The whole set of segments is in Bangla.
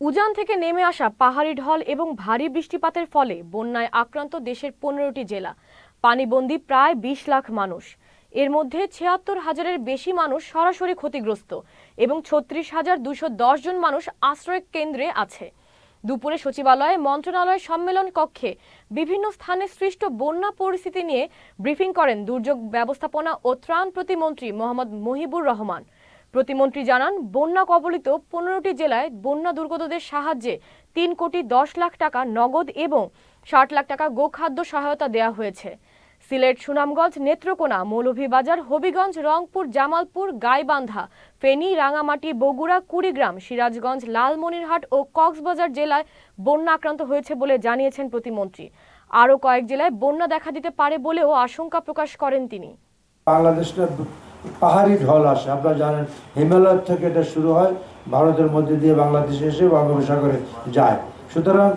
উজান থেকে নেমে আসা পাহাড়ি ঢল এবং ভারী বৃষ্টিপাতের ফলে বন্যায় আক্রান্ত দেশের পনেরোটি জেলা। পানিবন্দী প্রায় বিশ লাখ মানুষ। এর মধ্যে ছিয়াত্তর হাজারের বেশি মানুষ সরাসরি ক্ষতিগ্রস্ত এবং ছত্রিশ হাজার দশ জন মানুষ আশ্রয় কেন্দ্রে আছে। দুপুরে সচিবালয়ে মন্ত্রণালয় সম্মেলন কক্ষে বিভিন্ন স্থানে সৃষ্ট বন্যা পরিস্থিতি নিয়ে ব্রিফিং করেন দুর্যোগ ব্যবস্থাপনা ও ত্রাণ প্রতিমন্ত্রী মোহাম্মদ মহিবুর রহমান। প্রতিমন্ত্রী জানান, বন্যা কবলিত পনেরোটি জেলায় বন্যা দুর্গতদের সাহায্যে তিন কোটি দশ লাখ টাকা নগদ এবং ষাট লাখ টাকা গোখাদ্য সহায়তা দেওয়া হয়েছে। সিলেট সুনামগঞ্জ নেত্রকোনা মৌলভীবাজার হবিগঞ্জ রংপুর জামালপুর গাইবান্ধা ফেনী রাঙামাটি বগুড়া কুড়িগ্রাম সিরাজগঞ্জ লালমনিরহাট ও কক্সবাজার জেলায় বন্যা আক্রান্ত হয়েছে বলে জানিয়েছেন প্রতিমন্ত্রী। আরও কয়েক জেলায় বন্যা দেখা দিতে পারে বলেও আশঙ্কা প্রকাশ করেন তিনি। পাহাড়ি ঢল আসে। আপনারা জানেন, হিমালয় থেকে এটা শুরু হয়, ভারতের মধ্যে দিয়ে বাংলাদেশে এসে বঙ্গোপসাগরে যায়। সুতরাং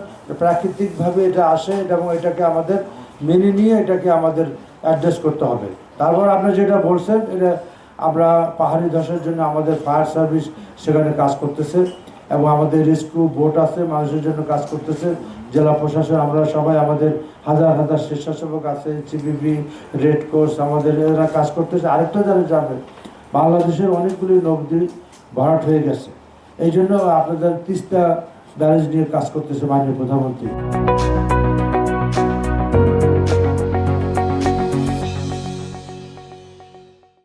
প্রাকৃতিকভাবে এটা আসে এবং এটাকে আমাদের মেনে নিয়ে এটাকে আমাদের অ্যাডজাস্ট করতে হবে। তারপর আপনি যেটা বলছেন, এটা আমরা পাহাড়ি ধসের জন্য আমাদের ফায়ার সার্ভিস সেখানে কাজ করতেছে এবং আমাদের রেস্কিউ বোট আছে, মানুষের জন্য কাজ করতেছে। জেলা প্রশাসন, আমরা সবাই আমাদের হাজার হাজার স্বেচ্ছাসেবক আছে সিবিবি রেড ক্রস, আমাদের এরা কাজ করতেছে। আরেকটা যারা জানবেন, বাংলাদেশের অনেকগুলি নদী ভরাট হয়ে গেছে। এই জন্য আপনাদের তিস্তা ব্যারেজ নিয়ে কাজ করতেছে মাননীয় প্রধানমন্ত্রী।